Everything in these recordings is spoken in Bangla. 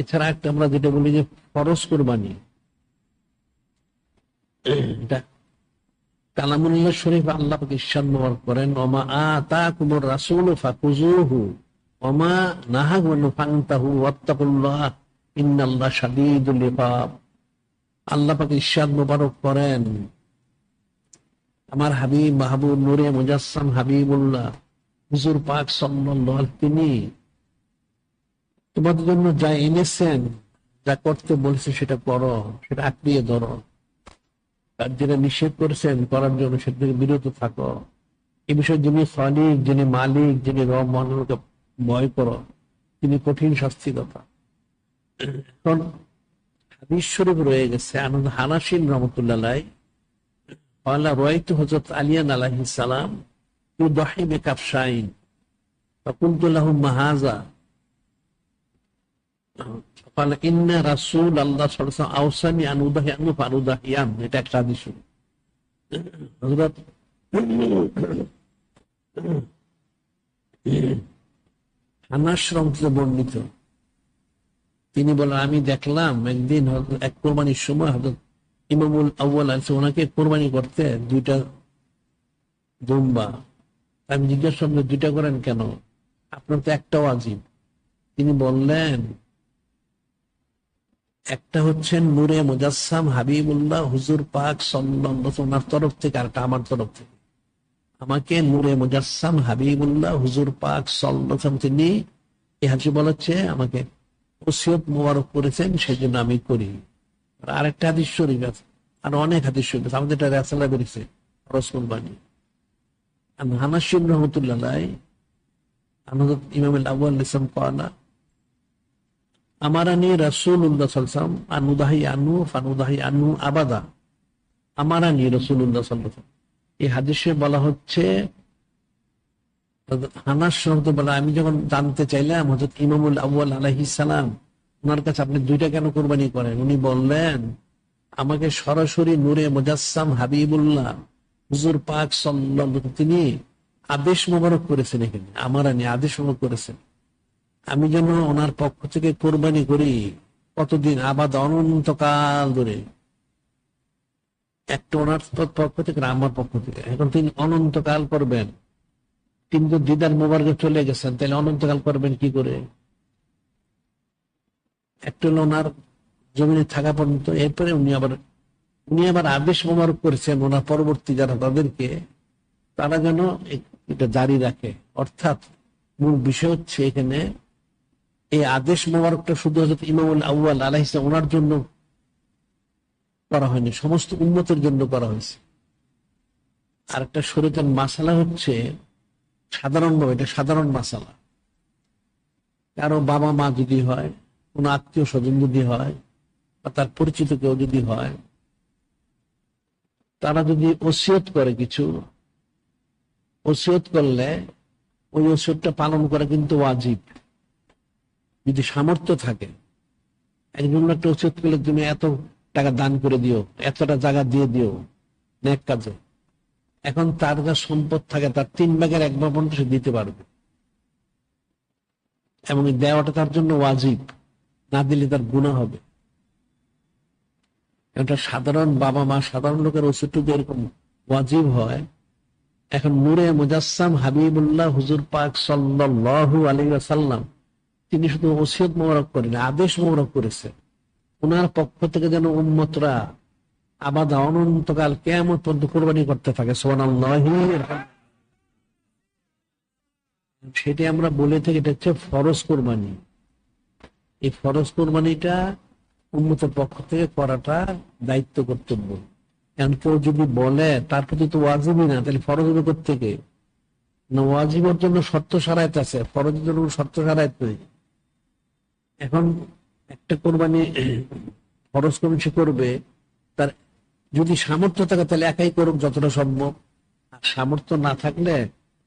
এছাড়া একটা আমরা যেটা বলি যে ফরজ কোরবানি। এটা কালামুল্লাহ শরীফ আল্লাহ ইরশাদ মোবারক করেন, ওমা আতাকুমুর রাসূলু ফাকুজুহু ওমা নাহাকুমু ফান্তাহু ওয়াত্তাকুল্লাহ, ইন্নাল্লাহ করেন, আমার হাবিব মাহবুব নূরে মুজাসসাম হাবিবুল্লাহ, হুজুর পাক সাল্লাল্লাহু আলাইহি তোমাদের জন্য যা এনেছেন, যা করতে বলেছে সেটা করো, সেটা আঁকড়িয়ে ধরো। তার যেটা নিষেধ করেছেন, করার জন্য সেটা থেকে বিরত থাকো। এ বিষয়ে যিনি সলিক যিনি মালিক, যিনি রব মহানকে ভয় করো, তিনি কঠিন শাস্তি কথা কারণ হাদিস রয়ে গেছে, আনন্দ হানাসিন রহমতুল্লাহ পালা রয়ত হজরত আলিয়ান আলাহি সালাম তু কাপসাইন তকুলতুল্লাহ মাহাজা। বর্ণিত তিনি বলেন আমি দেখলাম একদিন এক কোরবানির সময় হজরত ইমামুল আউ্বাল আছে ওনাকে কোরবানি করতে দুইটা দুম্বা আমি জিজ্ঞাসা দুইটা করেন কেন আপনার তো একটাও আজিব তিনি বললেন একটা হচ্ছেন নূরে মুজাসসাম হাবিবুল্লাহ হুজুর পাক ওনার তরফ থেকে আরেকটা আমার তরফ থেকে। আমাকে নূরে মুজাসসাম হাবিবুল্লাহ হুজুর পাক সাল্লাল্লাহু তিনি এই হাজি বলেছে, আমাকে ওসিয়ত মোবারক করেছেন সেই জন্য আমি করি। আর আরেকটা হাদিস শরীফ আছে, আর অনেক হাদিস শরীফ আছে। আমাদের এটা রেসালা বেরিয়েছে রসুল বাণী আর হানাসিম রহমতুল্লাহ ইমাম আবু ইসলাম কয়লা আমারানি আনুদাহি আনু ফানুদাহি আনু আবাদা আমারানি এই হাদিসে বলা হচ্ছে শব্দ বলা, আমি যখন জানতে চাইলাম হজরত ইমামুল আউ্বাল আলাইহিস সালাম, ওনার কাছে আপনি দুইটা কেন কোরবানি করেন? উনি বললেন, আমাকে সরাসরি নূরে মুজাসসাম হাবিবুল্লাহ, হুজুর পাক সাল্লাল্লাহু তিনি আদেশ মোবারক করেছেন এখানে আমার আনি আদেশ মোবারক করেছেন। আমি যেন ওনার পক্ষ থেকে কোরবানি করি কতদিন আবাদ অনন্তকাল ধরে। একটা ওনার পক্ষ থেকে আমার পক্ষ থেকে। এখন তিনি অনন্তকাল করবেন। তিনি তো দিদার মোবারকে চলে গেছেন, তাহলে অনন্তকাল করবেন কি করে? একটা ওনার জমিনে থাকা পর্যন্ত, এরপরে উনি আবার উনি আবার আদেশ মোবারক করেছেন ওনার পরবর্তী যারা তাদেরকে, তারা যেন এটা জারি রাখে। অর্থাৎ মূল বিষয় হচ্ছে এখানে এই আদেশ মোবারকটা শুধু হজরত ইমামুল আউ্বাল আলাহিস ওনার জন্য করা হয়নি, সমস্ত উন্নতের জন্য করা হয়েছে। আর একটা শরীরের মাসালা হচ্ছে সাধারণভাবে, এটা সাধারণ মাসালা। কারও বাবা মা যদি হয়, কোনো আত্মীয় স্বজন যদি হয়, বা তার পরিচিত কেউ যদি হয়, তারা যদি ওসিয়ত করে কিছু, ওসিয়ত করলে ওই ওসিয়তটা পালন করা কিন্তু ওয়াজিব। যদি সামর্থ্য থাকে, একজন একটা ওসিয়ত করলে তুমি এত টাকা দান করে দিও, এতটা জায়গা দিয়ে দিও, নেক কাজে। এখন তার যা সম্পদ থাকে, তার তিন ভাগের এক ভাগ সে দিতে পারবে। এবং দেওয়াটা তার জন্য ওয়াজিব, না দিলে তার গুণা হবে। এটা সাধারণ বাবা মা, সাধারণ লোকের ওষুধ যদি এরকম ওয়াজিব হয়, এখন নূরে মুজাসসাম হাবিবুল্লাহ হুজুর পাক সাল্লাল্লাহু আলাইহি ওয়াসাল্লাম তিনি শুধু ওসিয়ত মোবারক করেন, আদেশ মোবারক করেছে। ওনার পক্ষ থেকে যেন উম্মতরা আবাদ অনন্তকাল কেমন পর্যন্ত কোরবানি করতে থাকে সেটি আমরা বলে থাকি, এটা হচ্ছে ফরজ কোরবানি। এই ফরজ কোরবানিটা উন্মতের পক্ষ থেকে করাটা দায়িত্ব কর্তব্য। এখন কেউ যদি বলে, তার প্রতি তো ওয়াজিবই না, তাহলে ফরজ হবে থেকে না, ওয়াজিবের জন্য শর্ত সারায়ত আছে, ফরজের জন্য শর্ত সারায়ত নেই। এখন একটা কোরবানি খরচ কোরবানি সে করবে, তার যদি সামর্থ্য থাকে তাহলে একাই করুক যতটা সম্ভব। আর সামর্থ্য না থাকলে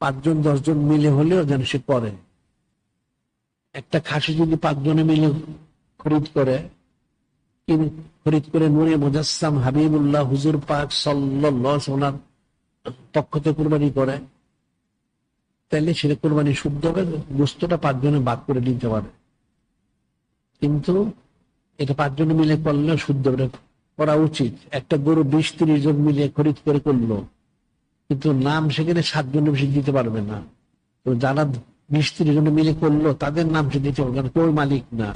পাঁচজন, দশজন মিলে হলেও যেন সে করে। একটা খাসি যদি পাঁচজনে মিলে খরিদ করে খরিদ করে নুরে মুজাসসাম হাবিবুল্লাহ হুজুর পাক সাল্লাল্লাহু ওনার পক্ষ থেকে কোরবানি করে, তাহলে সেটা কোরবানি শুদ্ধ হবে গোস্তটা পাঁচজনে বাদ করে নিতে পারে। কিন্তু এটা পাঁচজন মিলে করলে শুদ্ধ করা উচিত। একটা গরু বিশ, তিরিশ জন মিলে খরিদ করে করল, কিন্তু নাম সেখানে সাতজন বেশি দিতে পারবে না। যারা বিশ, তিরিশ জন মিলে করল, তাদের নাম সে দিতে পারবে কারণ কেউ মালিক না।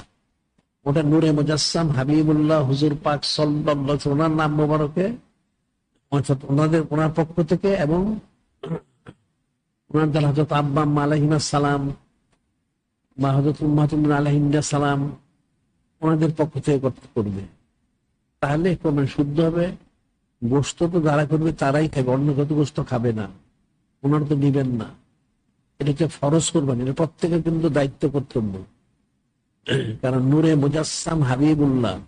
ওটা নূরে মুজাসসাম হাবিবুল্লাহ হুজুর পাক আলাইহি ওনার নাম মোবারকে, অর্থাৎ ওনাদের, ওনার পক্ষ থেকে এবং ওনার দ্বারা হজরত আব্বা আম্মা আলাইহিমা সালাম বা হজরত উম্মাতুল্লাহ আলাইহিমা সালাম ওনাদের পক্ষ থেকে করতে করবে। তাহলে কোরবানি শুদ্ধ হবে। গোস্ত তো যারা করবে তারাই খাবে, অন্য কত গোস্ত খাবে না। ওনারা তো নিবেন না। এটাকে ফরজ কোরবানি, এটা প্রত্যেকের কিন্তু দায়িত্ব কর্তব্য। কারণ নূরে মুজাসসাম হাবিবুল্লাহ,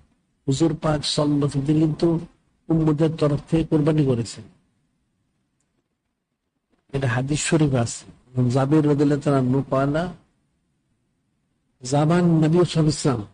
হুজুর পাক সাল্লাহ তিনি কিন্তু উম্মদের তরফ থেকে কোরবানি করেছেন। এটা হাদিস শরীফ আছে। জাবির রদিল্লাহ তারা নু কয়লা জাবান নবী সালাম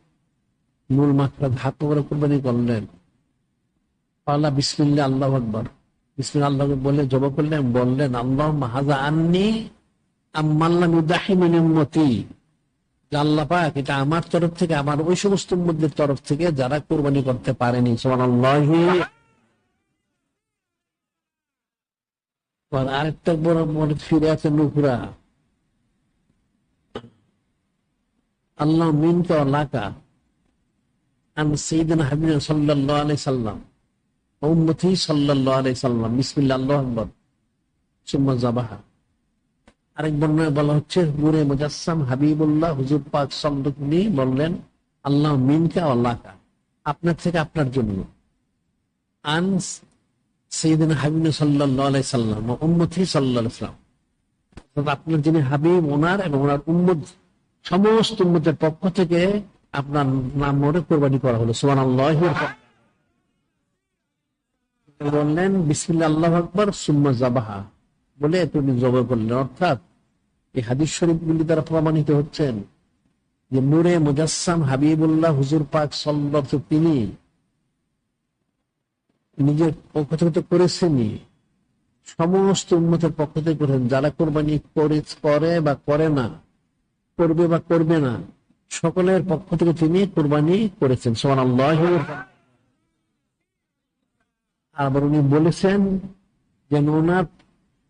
মূল মাত্রা হাত করে কোরবানি করলেন পালা বিসমিল্লা আল্লাহ আকবর। বিসমিল্লা আল্লাহ বলে জবা করলেন, বললেন আল্লাহ হাজা আননি আল্লাহ পাক, এটা আমার তরফ থেকে, আমার ওই সমস্ত মধ্যের তরফ থেকে যারা কোরবানি করতে পারেনি। আরেকটা বড় মনে ফিরে আছে নুকুরা। আল্লাহ মিনকা লাকা আরেক বর্ণনায় বলা হচ্ছে মুজাসসাম হাবিবুল্লাহ, হুজুর পাক সাল্লাল্লাহু বললেন, আল্লাহ মিনকা আপনার থেকে আপনার জন্য। আন সাল্লাম আপনার যিনি হাবিব, ওনার এবং ওনার উম্মত, সমস্ত উম্মতের পক্ষ থেকে আপনার নাম মনে কোরবানি করা হলো। সোমান আল্লাহ বললেন বিসমিল্লা আল্লাহ আকবর, সুম্মা জাবাহা বলে তিনি জবা করলেন অর্থাৎ এই হাদিস শরীফগুলি দ্বারা প্রমাণিত হচ্ছেন যে নূরে মুজাসসাম হাবিবুল্লাহ হুজুর পাক সাল্লাহ তিনি নিজের পক্ষ থেকে তো করেছেনই। সমস্ত উন্মতের পক্ষ থেকে করেছেন। যারা কোরবানি করে করে বা করে না, করবে বা করবে না। সকলের পক্ষ থেকে তিনি কোরবানি করেছেন। সোমান আল্লাহ আবার উনি বলেছেন যেন ওনার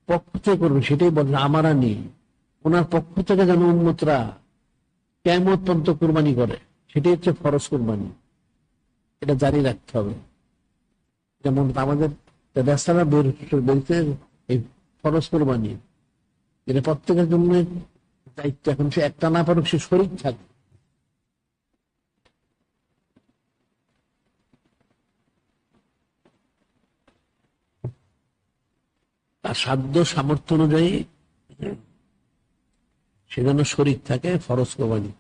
পক্ষ থেকে করবে সেটাই বলেন আমারা নেই ওনার পক্ষ থেকে যেন উন্মতরা কেমন পর্যন্ত কোরবানি করে, সেটাই হচ্ছে ফরজ কোরবানি। এটা জারি রাখতে হবে। যেমন আমাদের রেস্তারা বের বেরতে এই ফরজ কোরবানি, এটা প্রত্যেকের জন্য দায়িত্ব। এখন সে একটা না পারুক, সে শরীর থাকে তার সাধ্য সামর্থ্য অনুযায়ী সেজন্য শরীর থাকে ফরজ কোরবানি